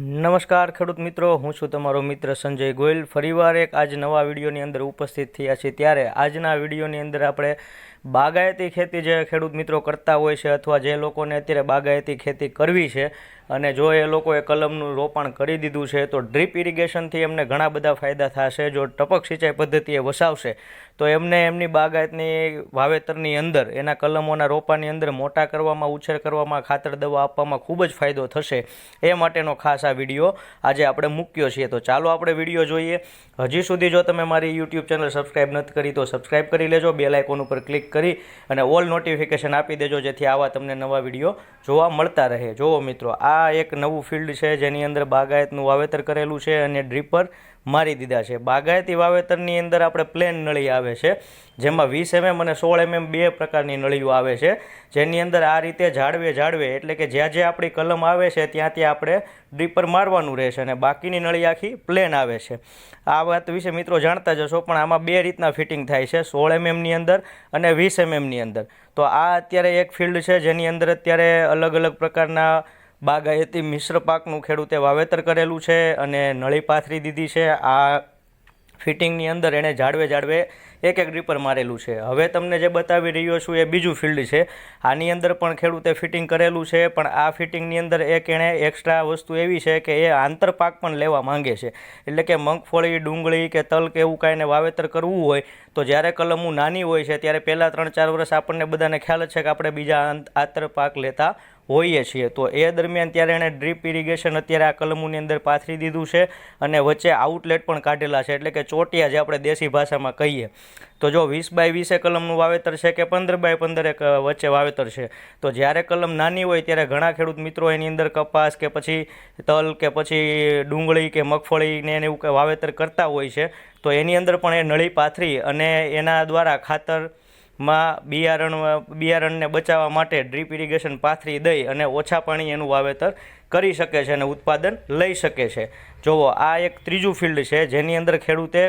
નમસ્કાર ખેડૂત મિત્રો, હું છું તમારો મિત્ર સંજય ગોયલ. ફરીવાર એક આજ નવા વિડીયોની અંદર ઉપસ્થિત થયા છે ત્યારે આજના વિડીયોની અંદર આપણે બાગાયતી ખેતી જે ખેડૂત મિત્રો કરતા હોય છે અથવા જે લોકોને અત્યારે બાગાયતી ખેતી કરવી છે અને જો એ લોકોએ કલમનું રોપાણ કરી દીધું છે તો ડ્રીપ ઇરિગેશનથી એમને ઘણા બધા ફાયદા થશે. જો ટપક સિંચાઈ પદ્ધતિએ વસાવશે, તો એમને એમની બાગાયતની વાવેતરની અંદર, એના કલમોના રોપાની અંદર મોટા કરવામાં, ઉછેર કરવામાં ખાતર, દવા આપવામાં ખૂબ જ ફાયદો થશે. એ માટેનો ખાસ આ વીડિયો આજે આપણે મૂક્યો છીએ. તો ચાલો આપણે વીડિયો જોઈએ. હજી સુધી જો તમે મારી યુટ્યુબ ચેનલ સબસ્ક્રાઈબ નથી કરી તો સબસ્ક્રાઈબ કરી લેજો. બેલ આઇકોન ઉપર ક્લિક કરી અને ઓલ નોટિફિકેશન આપી દેજો, જેથી આવા તમને નવા વીડિયો જોવા મળતા રહે. જુઓ મિત્રો, આ એક નવું ફિલ્ડ છે, જેની અંદર બાગાયતનું વાવેતર કરેલું છે અને ડ્રીપર મારી દીધા છે. બાગાયતી વાવેતરની અંદર આપણે પ્લેન નળી આવે છે. જેમાં વીસ એમએમ અને સોળ એમએમ બે પ્રકારની નળીઓ આવે છે. જેની અંદર આ રીતે જાળવે જાળવે એટલે કે જ્યાં જ્યાં આપણી કલમ આવે છે, ત્યાં ત્યાં આપણે ડ્રીપર મારવાનું રહેશે અને બાકીની નળી આખી પ્લેન આવે છે. આ વાત વિશે મિત્રો જાણતા જશો, પણ આમાં બે રીતના ફિટિંગ થાય છે, સોળ એમએમની અંદર અને વીસ એમએમની અંદર. તો આ અત્યારે એક ફિલ્ડ છે, જેની અંદર અત્યારે અલગ અલગ પ્રકારના બાગાયતી મિશ્ર પાકનું ખેડૂતે વાવેતર કરેલું છે અને નળી પાથરી દીધી છે. આ ફિટિંગની અંદર એણે જાળવે જાળવે એક એક ડ્રીપર મારેલું છે. હવે તમને જે બતાવી રહ્યો છું એ બીજું ફિલ્ડ છે. આની અંદર પણ ખેડૂતે ફિટિંગ કરેલું છે, પણ આ ફિટિંગની અંદર એક એણે એક્સ્ટ્રા વસ્તુ એવી છે કે એ આંતરપાક પણ લેવા માંગે છે. એટલે કે મગફળી, ડુંગળી કે તલ કે એવું કાંઈને વાવેતર કરવું હોય, તો જ્યારે કલમું નાની હોય છે, ત્યારે પહેલાં ત્રણ ચાર વર્ષ આપણને બધાને ખ્યાલ છે કે આપણે બીજા આંતરપાક લેતા હોઈએ છીએ. તો એ દરમિયાન ત્યારે એણે ડ્રીપ ઇરિગેશન અત્યારે આ કલમોની અંદર પાથરી દીધું છે અને વચ્ચે આઉટલેટ પણ કાઢેલા છે. એટલે કે ચોટિયા જે આપણે દેશી ભાષામાં કહીએ. તો જો વીસ બાય વીસે કલમનું વાવેતર છે કે પંદર બાય પંદર વચ્ચે વાવેતર છે? તો જ્યારે કલમ નાની હોય ત્યારે ઘણા ખેડૂત મિત્રો એની અંદર કપાસ કે પછી તલ કે પછી ડુંગળી કે મગફળીને એને એવું વાવેતર કરતા હોય છે. તો એની અંદર પણ એ નળી પાથરી અને એના દ્વારા ખાતર માં બિયારણ, બિયારણને બચાવવા માટે ડ્રીપ ઇરિગેશન પાથરી દઈ અને ઓછા પાણી એનું વાવેતર કરી શકે છે અને ઉત્પાદન લઈ શકે છે. જુઓ આ એક ત્રીજું ફિલ્ડ છે, જેની અંદર ખેડૂતે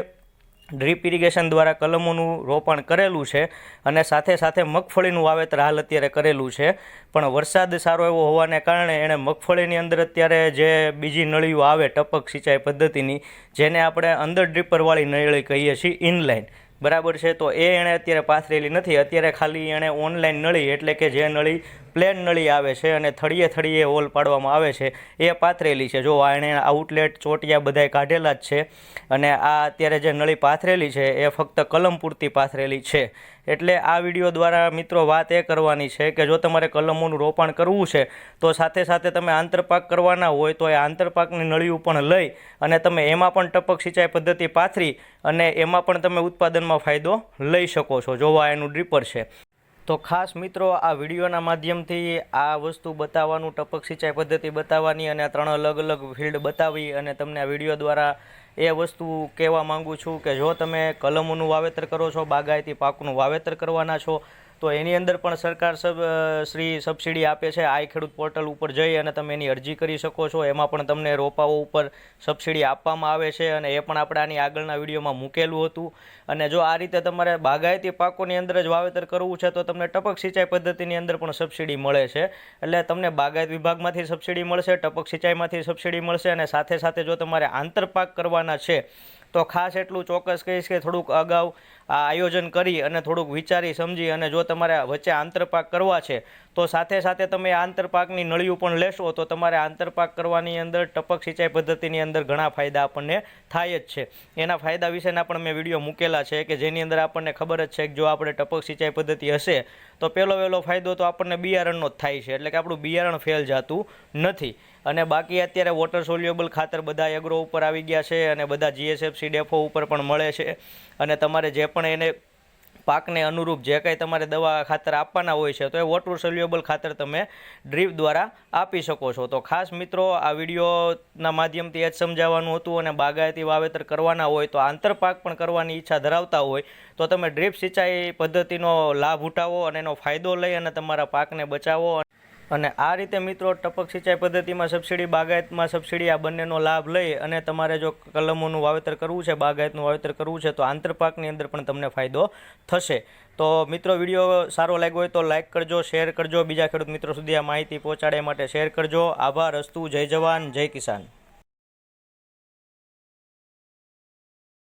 ડ્રીપ ઇરિગેશન દ્વારા કલમોનું રોપણ કરેલું છે અને સાથે સાથે મગફળીનું વાવેતર હાલ અત્યારે કરેલું છે. પણ વરસાદ સારો એવો હોવાને કારણે એણે મગફળીની અંદર અત્યારે જે બીજી નળીઓ આવે ટપક સિંચાઈ પદ્ધતિની, જેને આપણે અંદર ડ્રીપરવાળી નળી કહીએ છીએ ઇનલાઇન બરાબર છે? તો એ એણે અત્યારે પાથરેલી નથી. અત્યારે ખાલી એણે ઓનલાઈન નળી, એટલે કે જે નળી પ્લેન નળી આવે છે અને થળીએ થળીએ હોલ પાડવામાં આવે છે, એ પાથરેલી છે. જો આ એણે આઉટલેટ ચોટિયા બધાય કાઢેલા જ છે અને આ અત્યારે જે નળી પાથરેલી છે, એ ફક્ત કલમ પૂરતી પાથરેલી છે. એટલે આ વીડિયો દ્વારા મિત્રો વાત એ કરવાની છે કે જો તમારે કલમોનું રોપણ કરવું છે, તો સાથે સાથે તમે આંતરપાક કરવાના હોય તો એ આંતરપાકની નળીઓ પણ લઈ અને તમે એમાં પણ ટપક સિંચાઈ પદ્ધતિ પાથરી અને એમાં પણ તમે ઉત્પાદનમાં ફાયદો લઈ શકો છો, જોવા એનું ડ્રીપર છે. તો ખાસ મિત્રો, આ વિડીયોના માધ્યમથી આ વસ્તુ બતાવવાનું, ટપક સિંચાઈ પદ્ધતિ બતાવવાની અને આ ત્રણ અલગ અલગ ફિલ્ડ બતાવી અને તમને આ વીડિયો દ્વારા એ વસ્તુ કહેવા માગું છું કે જો તમે કલમોનું વાવેતર કરો છો, બાગાયતી પાકનું વાવેતર કરવાના છો તો એની અંદર પણ સરકાર સબ શ્રી સબસિડી આપે છે, આઈ ખેડૂત પોર્ટલ ઉપર જઈ અને તમે એની અરજી કરી શકો છો. એમાં પણ તમને રોપાઓ ઉપર સબસિડી આપવામાં આવે છે અને એ પણ આપણે આની આગળના વિડીયોમાં મૂકેલું હતું. અને જો આ રીતે તમારે બાગાયતી પાકોની અંદર જ વાવેતર કરવું છે, તો તમને ટપક સિંચાઈ પદ્ધતિની અંદર પણ સબસિડી મળે છે. એટલે તમને બાગાયત વિભાગમાંથી સબસિડી મળશે, ટપક સિંચાઈમાંથી સબસિડી મળશે અને સાથે સાથે જો તમારે આંતરપાક કરવાના છે તો ખાસ એટલું ચોક્કસ કહીશ કે થોડુંક અગાઉ આ આયોજન કરી અને થોડુંક વિચારી સમજી અને જો તમારે વચ્ચે આંતરપાક કરવા છે, તો સાથે સાથે તમે આંતરપાકની નળીઓ પણ લેશો, તો તમારે આંતરપાક કરવાની અંદર ટપક સિંચાઈ પદ્ધતિની અંદર ઘણા ફાયદા આપણને થાય જ છે. એના ફાયદા વિશેના પણ મેં વીડિયો મૂકેલા છે કે જેની અંદર આપણને ખબર જ છે કે જો આપણે ટપક સિંચાઈ પદ્ધતિ હશે, તો પહેલો વહેલો ફાયદો તો આપણને બિયારણનો જ થાય છે, એટલે કે આપણું બિયારણ ફેલ જતું નથી. અને બાકી અત્યારે વોટર સોલ્યુબલ ખાતર બધા એગ્રો ઉપર આવી ગયા છે અને બધા જીએસએફસી ડેફો ઉપર પણ મળે છે. અને તમારે જે પણ એને પાકને અનુરૂપ જે કંઈ તમારે દવા ખાતર આપવાના હોય છે, તો એ વોટર સોલ્યુબલ ખાતર તમે ડ્રીપ દ્વારા આપી શકો છો. તો ખાસ મિત્રો, આ વિડીયોના માધ્યમથી એ જ સમજાવવાનું હતું અને બાગાયતી વાવેતર કરવાના હોય, તો આંતરપાક પણ કરવાની ઈચ્છા ધરાવતા હોય, તો તમે ડ્રીપ સિંચાઈ પદ્ધતિનો લાભ ઉઠાવો અને એનો ફાયદો લઈ અને તમારા પાકને બચાવો અને આ રીતે મિત્રો ટપક સિંચાઈ પદ્ધતિમાં સબસિડી, બાગાયતમાં સબસિડી આ બંનેનો લાભ લઈ અને તમારે જો કલમોનું વાવેતર કરવું છે, બાગાયતનું વાવેતર કરવું છે, તો આંતરપાકની અંદર પણ તમને ફાયદો થશે. તો મિત્રો વીડિયો સારો લાગ્યો હોય તો લાઇક કરજો, શેર કરજો. બીજા ખેડૂત મિત્રો સુધી આ માહિતી પહોંચાડે માટે શેર કરજો. આભાર, અસ્તુ, જય જવાન, જય કિસાન.